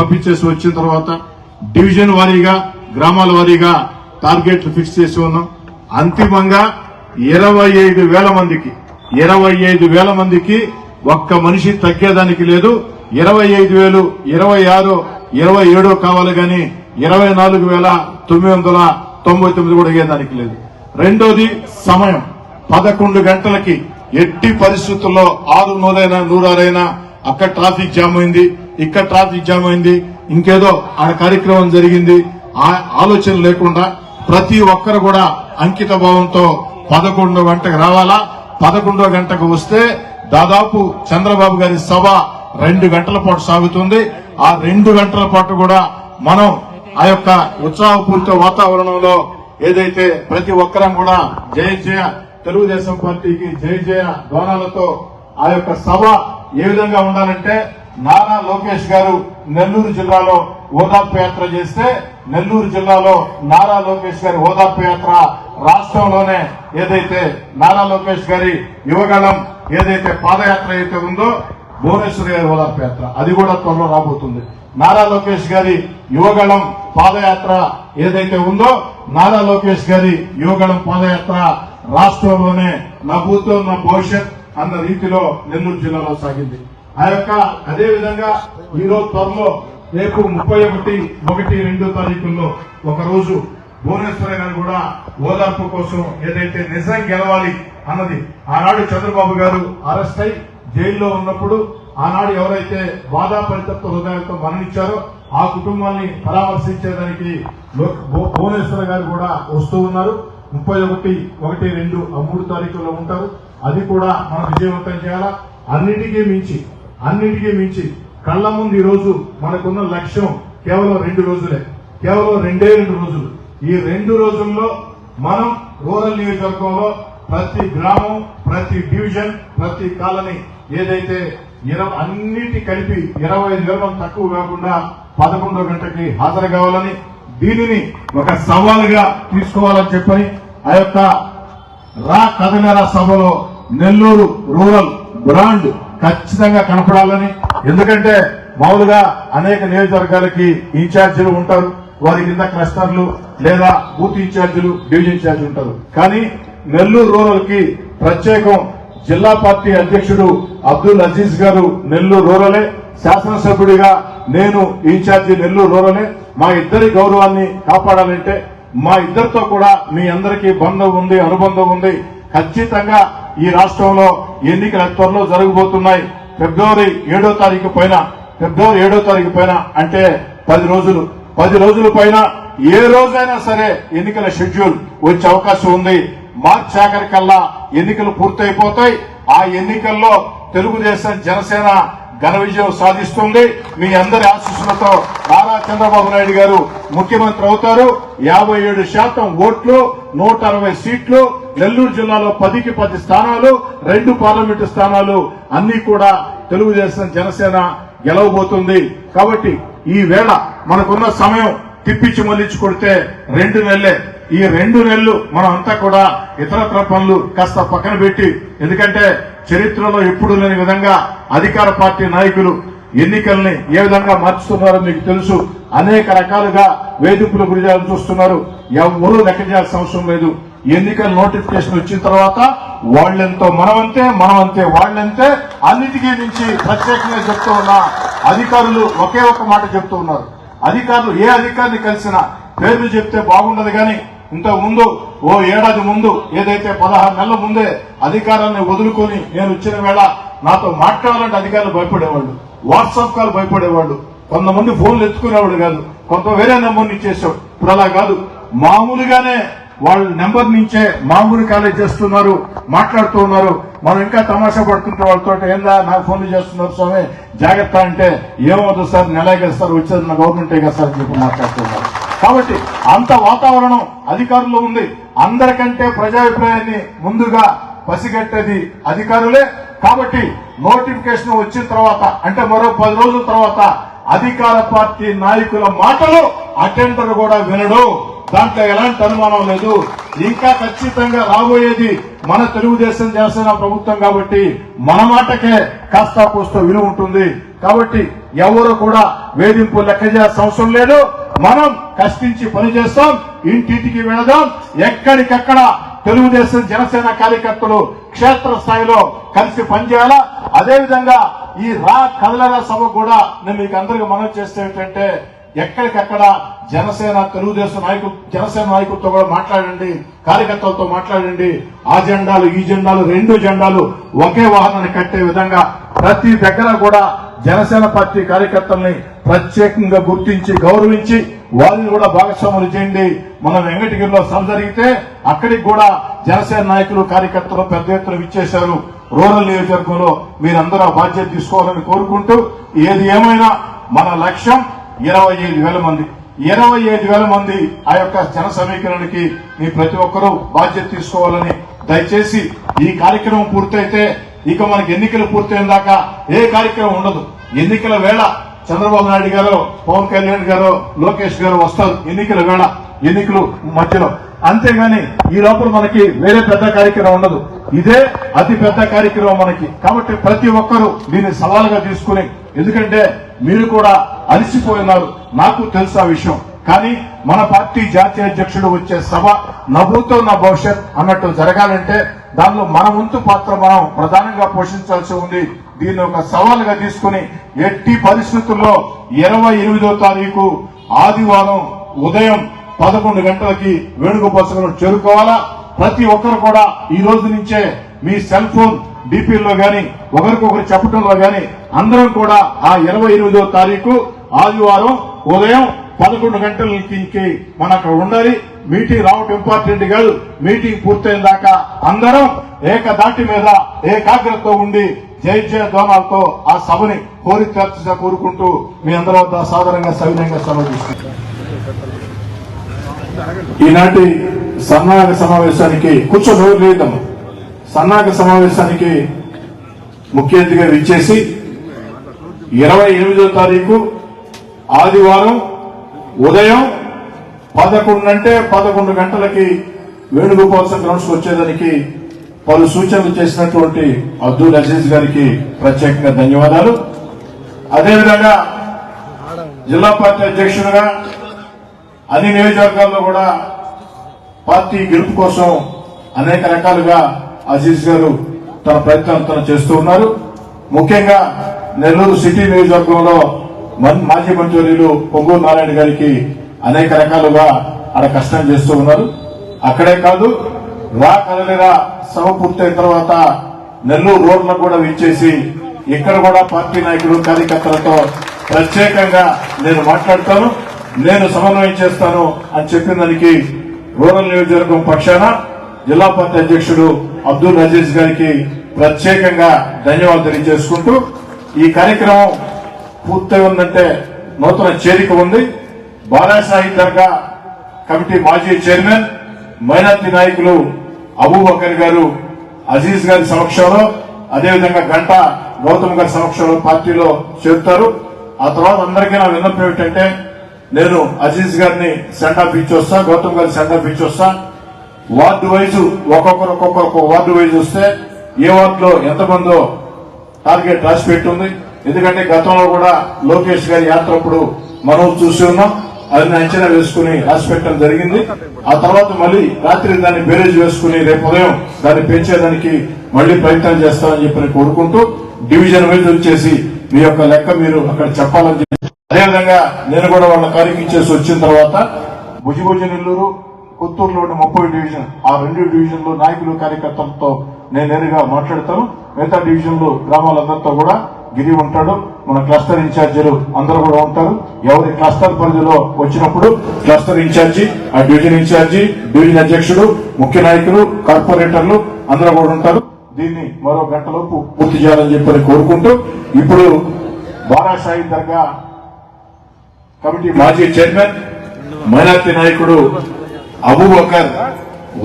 పంపించేసి వచ్చిన తర్వాత డివిజన్ వారీగా గ్రామాల వారీగా టార్గెట్లు ఫిక్స్ చేసి ఉన్నాం. అంతిమంగా ఇరవై ఐదు వేల మందికి ఇరవై ఐదు వేల మందికి ఒక్క మనిషి తగ్గేదానికి లేదు. ఇరవై ఐదు వేలు ఇరవై ఆరు ఇరవై ఏడో కావాలి గాని ఇరవై నాలుగు వేల తొమ్మిది వందల తొంభై తొమ్మిది కూడా అయ్యేదానికి లేదు. రెండోది సమయం. పదకొండు గంటలకి ఎట్టి పరిస్థితుల్లో ఆరు నూరైనా నూరారైనా అక్కడ ట్రాఫిక్ జామ్ అయింది. ఇక్కడ ట్రాఫిక్ జామ్ అయింది ఇంకేదో ఆ కార్యక్రమం జరిగింది. ఆ ఆలోచన లేకుండా ప్రతి ఒక్కరు కూడా అంకిత భావంతో పదకొండో గంటకు రావాలా? పదకొండో గంటకు వస్తే దాదాపు చంద్రబాబు గారి సభ రెండు గంటల పాటు సాగుతుంది. ఆ రెండు గంటల పాటు కూడా మనం ఆ యొక్క ఉత్సాహపూరిత వాతావరణంలో ఏదైతే ప్రతి ఒక్కరం కూడా జయ జయ తెలుగుదేశం పార్టీకి జయ జయ ధ్వానాలతో ఆ యొక్క సభ ఏ విధంగా ఉండాలంటే నారా లోకేష్ గారు నెల్లూరు జిల్లాలో ఓదార్పు యాత్ర చేస్తే నెల్లూరు జిల్లాలో నారా లోకేష్ గారి ఓదార్పు యాత్ర రాష్ట్రంలోనే ఏదైతే నారా లోకేష్ గారి యువగళం ఏదైతే పాదయాత్ర అయితే ఉందో భువనేశ్వర్ గారి ఓదార్పు యాత్ర. అది కూడా త్వరలో రాబోతుంది. నారా లోకేష్ గారి యువగళం పాదయాత్ర ఏదైతే ఉందో నారా లోకేష్ గారి యువగళం పాదయాత్ర రాష్ట్రంలోనే నా భూతం నా భవిష్యత్ అన్న రీతిలో నెల్లూరు జిల్లాలో సాగింది. ఆ యొక్క అదే విధంగా ఈ రోజు త్వరలో రేపు ముప్పై ఒకటి ఒకటి రెండు తారీఖుల్లో ఒక రోజు భువనేశ్వర గారు కూడా ఓదార్పు కోసం ఏదైతే నిజం గెలవాలి అన్నది ఆనాడు చంద్రబాబు గారు అరెస్ట్ అయి జైల్లో ఉన్నప్పుడు ఆనాడు ఎవరైతే బాధా పరితప్త హృదయాలతో మరణించారో ఆ కుటుంబాన్ని పరామర్శించేదానికి భు- భువనేశ్వర గారు కూడా వస్తూ ఉన్నారు. ముప్పై ఒకటి ఒకటి రెండు ఆ మూడు తారీఖుల్లో ఉంటారు. అది కూడా మనం విజయవంతం చేయాలా? అన్నిటికీ మించి అన్నిటికీ మించి కళ్ళ ముందు ఈ రోజు మనకున్న లక్ష్యం కేవలం రెండు రోజులే. కేవలం రెండే రెండు రోజులు. ఈ రెండు రోజుల్లో మనం రూరల్ నియోజకవర్గంలో ప్రతి గ్రామం ప్రతి డివిజన్ ప్రతి కాలనీ ఏదైతే ఇరవై అన్నిటి కలిపి ఇరవై ఐదు వేల తక్కువ కాకుండా పదకొండో గంటకి హాజరు కావాలని దీనిని ఒక సవాలుగా తీసుకోవాలని చెప్పని ఆ యొక్క రా కథనేర సభలో నెల్లూరు రూరల్ బ్రాండ్ ఖచ్చితంగా కనపడాలని. ఎందుకంటే మామూలుగా అనేక నియోజకవర్గాలకి ఇన్ఛార్జీలు ఉంటారు. వారి కింద క్లస్టర్లు లేదా బూత్ ఇన్ఛార్జీలు డివిజన్ ఇన్ఛార్జీలు ఉంటారు. కానీ నెల్లూరు రూరల్కి ప్రత్యేకం జిల్లా పార్టీ అధ్యక్షుడు అబ్దుల్ అజీజ్ గారు నెల్లూరు రూరలే. శాసనసభ్యుడిగా నేను ఇన్ఛార్జి నెల్లూరు రూరలే. మా ఇద్దరి గౌరవాన్ని కాపాడాలంటే మా ఇద్దరితో కూడా మీ అందరికీ బంధం ఉంది అనుబంధం ఉంది. ఖచ్చితంగా ఈ రాష్ట్రంలో ఎన్నికలు త్వరలో జరగబోతున్నాయి. ఫిబ్రవరి ఏడో తారీఖు పైన ఫిబ్రవరి ఏడో తారీఖు పైన అంటే పది రోజులు. పది రోజుల పైన ఏ రోజైనా సరే ఎన్నికల షెడ్యూల్ వచ్చే అవకాశం ఉంది. మార్చి ఆఖరికల్లా ఎన్నికలు పూర్తయిపోతాయి. ఆ ఎన్నికల్లో తెలుగుదేశం జనసేన ఘన విజయం సాధిస్తుంది. మీ అందరి ఆశీస్సులతో నారా చంద్రబాబు నాయుడు గారు ముఖ్యమంత్రి అవుతారు. యాభై ఏడు శాతం ఓట్లు నూట అరవై సీట్లు నెల్లూరు జిల్లాలో పదికి పది స్థానాలు రెండు పార్లమెంటు స్థానాలు అన్ని కూడా తెలుగుదేశం జనసేన గెలవబోతుంది. కాబట్టి ఈ వేళ మనకున్న సమయం తిప్పించి మళ్ళించి కొడితే రెండు నెలలే. ఈ రెండు నెలలు మనం అంతా కూడా ఇతరత్ర పనులు కాస్త పక్కన పెట్టి ఎందుకంటే చరిత్రలో ఎప్పుడు లేని విధంగా అధికార పార్టీ నాయకులు ఎన్నికల్ని ఏ విధంగా మార్చుతున్నారో మీకు తెలుసు. అనేక రకాలుగా వేధింపులు గురి చూస్తున్నారు. ఎవరూ లెక్క చేయాల్సిన అవసరం లేదు. ఎన్నికల నోటిఫికేషన్ వచ్చిన తర్వాత వాళ్ళెంతో మనమంతే మనమంతే వాళ్ళంతే అన్నిటికీ మించి ప్రత్యేకంగా చెప్తూ ఉన్న అధికారులు ఒకే ఒక మాట చెప్తూ ఉన్నారు. అధికారులు ఏ అధికారిని కలిసినా పేర్లు చెప్తే బాగుండదు కానీ ఇంతకు ముందు ఓ ఏడాది ముందు ఏదైతే పదహారు నెలల ముందే అధికారాన్ని వదులుకొని నేను వచ్చిన వేళ నాతో మాట్లాడాలంటే అధికారులు భయపడేవాళ్ళు. WhatsApp call భయపడేవాళ్ళు. కొంతమంది ఫోన్లు ఎత్తుకునేవాడు కాదు. కొంత వేరే నెంబర్ ఇచ్చేసాడు ఇప్పుడు అలా కాదు. మామూలుగానే వాళ్ళ నెంబర్ నుంచే మామూలు కాలేజ్ చేస్తున్నారు మాట్లాడుతూ ఉన్నారు. మనం ఇంకా తమాషా పడుతుంటే వాళ్ళతో ఏందా నాకు ఫోన్లు చేస్తున్నారు స్వామి జాగ్రత్త అంటే ఏమవుతుంది సార్ నెలగే సార్ వచ్చేది నా గవర్నమెంటే కదా సార్ అని చెప్పి మాట్లాడుతున్నారు కాబట్టి అంత వాతావరణం అధికారులు ఉంది. అందరికంటే ప్రజాభిప్రాయాన్ని ముందుగా పసిగట్టేది అధికారులే. కాబట్టి నోటిఫికేషన్ వచ్చిన తర్వాత అంటే మరో పది రోజుల తర్వాత అధికార పార్టీ నాయకుల మాటలు అటెండర్ కూడా వినడు. దాంట్లో ఎలాంటి అనుమానం లేదు. ఇంకా ఖచ్చితంగా రాబోయేది మన తెలుగుదేశం జనసేన ప్రభుత్వం కాబట్టి మన మాటకే కాస్త కోస్త విలువ ఉంటుంది. కాబట్టి ఎవరు కూడా వేధింపు లెక్క చేయాల్సిన అవసరం లేదు. మనం కష్టించి పని చేస్తాం ఇంటింటికి వెళదాం. ఎక్కడికక్కడ తెలుగుదేశం జనసేన కార్యకర్తలు క్షేత్ర స్థాయిలో కలిసి పనిచేయాలా? అదేవిధంగా ఈ రా కదలరా సభ కూడా నేను మీకు అందరికీ మనం చేస్తే ఏంటంటే ఎక్కడికక్కడ జనసేన తెలుగుదేశం నాయకు జనసేన నాయకులతో కూడా మాట్లాడండి కార్యకర్తలతో మాట్లాడండి. ఆ జెండాలు ఈ జెండాలు రెండు జెండాలు ఒకే వాహనాన్ని కట్టే విధంగా ప్రతి దగ్గర కూడా జనసేన పార్టీ కార్యకర్తల్ని ప్రత్యేకంగా గుర్తించి గౌరవించి వారిని కూడా భాగస్వాములు చేయండి. మన వెంకటగిరిలో సభ జరిగితే అక్కడికి కూడా జనసేన నాయకులు కార్యకర్తలు పెద్ద ఎత్తున విచ్చేశారు. రూరల్ నియోజకవర్గంలో మీరందరూ ఆ బాధ్యత తీసుకోవాలని కోరుకుంటూ ఏది ఏమైనా మన లక్ష్యం ఇరవై ఐదు వేల మంది. ఇరవై ఐదు వేల మంది ఆ యొక్క జన సమీకరణకి మీ ప్రతి ఒక్కరూ బాధ్యత తీసుకోవాలని దయచేసి ఈ కార్యక్రమం పూర్తయితే ఇక మనకి ఎన్నికలు పూర్తయిన దాకా ఏ కార్యక్రమం ఉండదు. ఎన్నికల వేళ చంద్రబాబు నాయుడు గారు పవన్ కళ్యాణ్ గారు లోకేష్ గారు వస్తారు. ఎన్నికల వేళ ఎన్నికలు మధ్యలో. అంతేగాని ఈ లోపల మనకి వేరే పెద్ద కార్యక్రమం ఉండదు. ఇదే అతి పెద్ద కార్యక్రమం మనకి. కాబట్టి ప్రతి ఒక్కరూ దీన్ని సవాలుగా తీసుకుని ఎందుకంటే మీరు కూడా అలసిపోయినారు. నాకు తెలుసు ఆ విషయం. కానీ మన పార్టీ జాతీయ అధ్యక్షుడు వచ్చే సభ నవ్వుతో నా భవిష్యత్ అన్నట్టు జరగాలంటే దానిలో మన వంతు పాత్ర మనం ప్రధానంగా పోషించాల్సి ఉంది. దీన్ని ఒక సవాలుగా తీసుకుని ఎట్టి పరిస్థితుల్లో ఇరవై ఎనిమిదో తారీఖు ఆదివారం ఉదయం పదకొండు గంటలకి వేణుగోపాల్ చేరుకోవాలా? ప్రతి ఒక్కరు కూడా ఈ రోజు నుంచే మీ సెల్ ఫోన్ డిపిల్లో గాని ఒకరికొకరు చెప్పడంలో గాని అందరం కూడా ఆ ఇరవై ఎనిమిదో తారీఖు ఆదివారం ఉదయం పదకొండు గంటలకి మన అక్కడ ఉండాలి. మీటింగ్ రావటం ఇంపార్టెంట్ కాదు. మీటింగ్ పూర్తయిన దాకా అందరం ఏకదాటి మీద ఏకాగ్రతతో ఉండి జై జయ దోనాలతో ఆ సభని కోరి చర్చ కోరుకుంటూ మీ అందరి వద్ద సాధారణంగా సవినయంగా సెలవు తీసుకుంటాం ఈనాటి సన్నాహక సమావేశానికి కూర్చొని ఎవరు లేదమ్మా సన్నాహక సమావేశానికి ముఖ్య అతిథిగా విచ్చేసి ఇరవై ఎనిమిదో తారీఖు ఆదివారం ఉదయం పదకొండుంటే పదకొండు గంటలకి వేణుగోపాల్ గ్రౌండ్స్కి వచ్చేదానికి పలు సూచనలు చేసినటువంటి అబ్దుల్ అజీజ్ గారికి ప్రత్యేకంగా ధన్యవాదాలు. అదేవిధంగా జిల్లా పార్టీ అధ్యక్షుడుగా అన్ని నియోజకవర్గాల్లో కూడా పార్టీ గెలుపు కోసం అనేక రకాలుగా అజీజ్ గారు తన ప్రయత్నాలు తను చేస్తూ ఉన్నారు. ముఖ్యంగా నెల్లూరు సిటీ నియోజకవర్గంలో మాజీ మంత్రులు పొంగూరు నారాయణ గారికి అనేక రకాలుగా ఆడ కష్టం చేస్తూ ఉన్నారు. అక్కడే కాదు రా కలనిరా సభ పూర్తయిన తర్వాత నెల్లూరు రోడ్లకు కూడా విచ్చేసి ఇక్కడ కూడా పార్టీ నాయకులు కార్యకర్తలతో ప్రత్యేకంగా నేను మాట్లాడతాను. నేను సమన్వయం చేస్తాను అని చెప్పిన దానికి రూరల్ నియోజకవర్గం పక్షాన జిల్లా పార్టీ అధ్యక్షుడు అబ్దుల్ అజీజ్ గారికి ప్రత్యేకంగా ధన్యవాదాలు తెలియజేసుకుంటూ ఈ కార్యక్రమం పూర్తయి ఉందంటే నూతన చేరిక ఉంది. బాలాసాహి దర్గా కమిటీ మాజీ చైర్మన్ మైనార్టీ నాయకులు అబూబకర్ గారు అజీజ్ గారి సమక్షంలో అదేవిధంగా గంట గౌతమ్ గారి సమక్షంలో పార్టీలో చేరుతారు. ఆ తర్వాత అందరికీ నా విన్నపం ఏమిటంటే నేను అజీజ్ గారిని సెండ్ ఆఫ్ ఇచ్చి వస్తా గౌతమ్ గారిని సెండ్ ఆఫ్ ఇచ్చి వస్తా వార్డు వైజ్ ఒక్కొక్కరు ఒక్కొక్కరు ఒక్కొక్క వార్డు వైజ్ వస్తే ఏ వార్డులో ఎంతమందో టార్గెట్ రాసి పెట్టుంది. ఎందుకంటే గతంలో కూడా లోకేష్ గారి యాత్ర అప్పుడు మనం చూసి ఉన్నాం. అది అంచనా వేసుకుని రాసి పెట్టడం జరిగింది. ఆ తర్వాత మళ్ళీ రాత్రి దాన్ని బేరేజ్ వేసుకుని రేపు ఉదయం దాన్ని పెంచేదానికి మళ్ళీ ప్రయత్నం చేస్తామని చెప్పి కోరుకుంటూ డివిజన్ వైజ్ వచ్చేసి మీ యొక్క లెక్క మీరు అక్కడ చెప్పాలని చెప్పి అదేవిధంగా నేను కూడా వాళ్ళ కార్యక్రమం ఇచ్చేసి వచ్చిన తర్వాత భుజభుజ నెల్లూరు కొత్తూరులోని ముప్పై డివిజన్ ఆ రెండు డివిజన్లో నాయకులు కార్యకర్తలతో నేను నేరుగా మాట్లాడతాను. మిగతా డివిజన్లో గ్రామాలందరితో కూడా గిరి ఉంటాడు. మన క్లస్టర్ ఇన్ఛార్జీలు అందరూ కూడా ఉంటారు. ఎవరి క్లస్టర్ పరిధిలో వచ్చినప్పుడు క్లస్టర్ ఇన్ఛార్జి ఆ డివిజన్ ఇన్ఛార్జి డివిజన్ అధ్యక్షుడు ముఖ్య నాయకులు కార్పొరేటర్లు అందరూ కూడా ఉంటారు. దీన్ని మరో గంటలోపు పూర్తి చేయాలని చెప్పని కోరుకుంటూ ఇప్పుడు బారాసాయి దర్గా కమిటీ మాజీ చైర్మన్ మైనార్టీ నాయకుడు అబూబకర్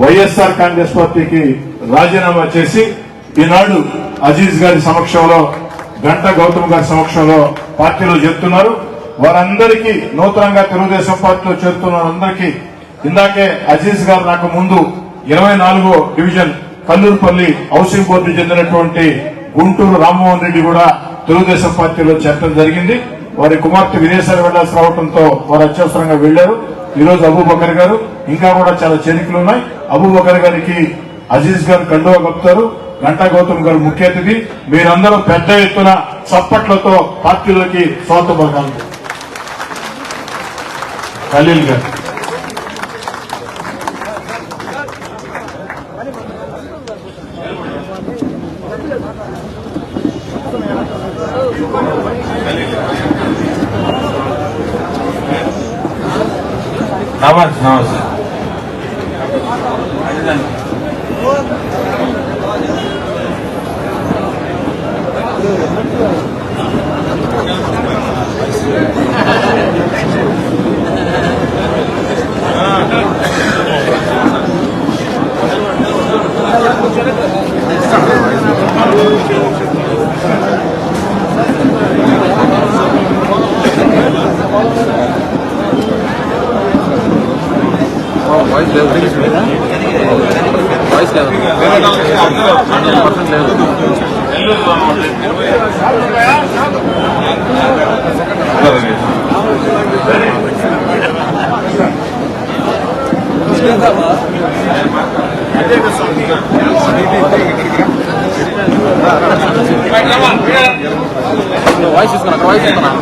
వైఎస్ఆర్ కాంగ్రెస్ పార్టీకి రాజీనామా చేసి ఈనాడు అజీజ్ గారి సమక్షంలో గంట గౌతమ్ గారి సమక్షంలో పార్టీలో చేరుతున్నారు. వారందరికీ నూతనంగా తెలుగుదేశం పార్టీలో చేరుతున్న వారందరికీ ఇందాకే అజీజ్ గారు నాకు ముందు ఇరవై నాలుగో డివిజన్ కల్లూరుపల్లి హౌసింగ్ బోర్డు చెందినటువంటి గుంటూరు రామ్మోహన్ రెడ్డి కూడా తెలుగుదేశం పార్టీలో చేరడం జరిగింది. వారి కుమార్తె విదేశాలు వెళ్ళాల్సి రావడంతో వారు అత్యవసరంగా వెళ్ళారు ఈ రోజు అబూబకర్ గారు ఇంకా కూడా చాలా చేరికలు ఉన్నాయి. అబూబకర్ గారికి అజీజ్ గారు కండువా కప్పుతారు. గంటా గౌతమ్ గారు ముఖ్య అతిథి. మీరందరూ పెద్ద ఎత్తున చప్పట్లతో పార్టీలోకి స్వాగతం పలకాలి ఖలీల్ గారు. Tava nós. Não. Ah, não. లేదు వాయిస్ లేదు హండ్రెడ్ పర్సెంట్ లేదు వాయిస్ తీసుకున్నా వాయిస్ తీసుకున్నా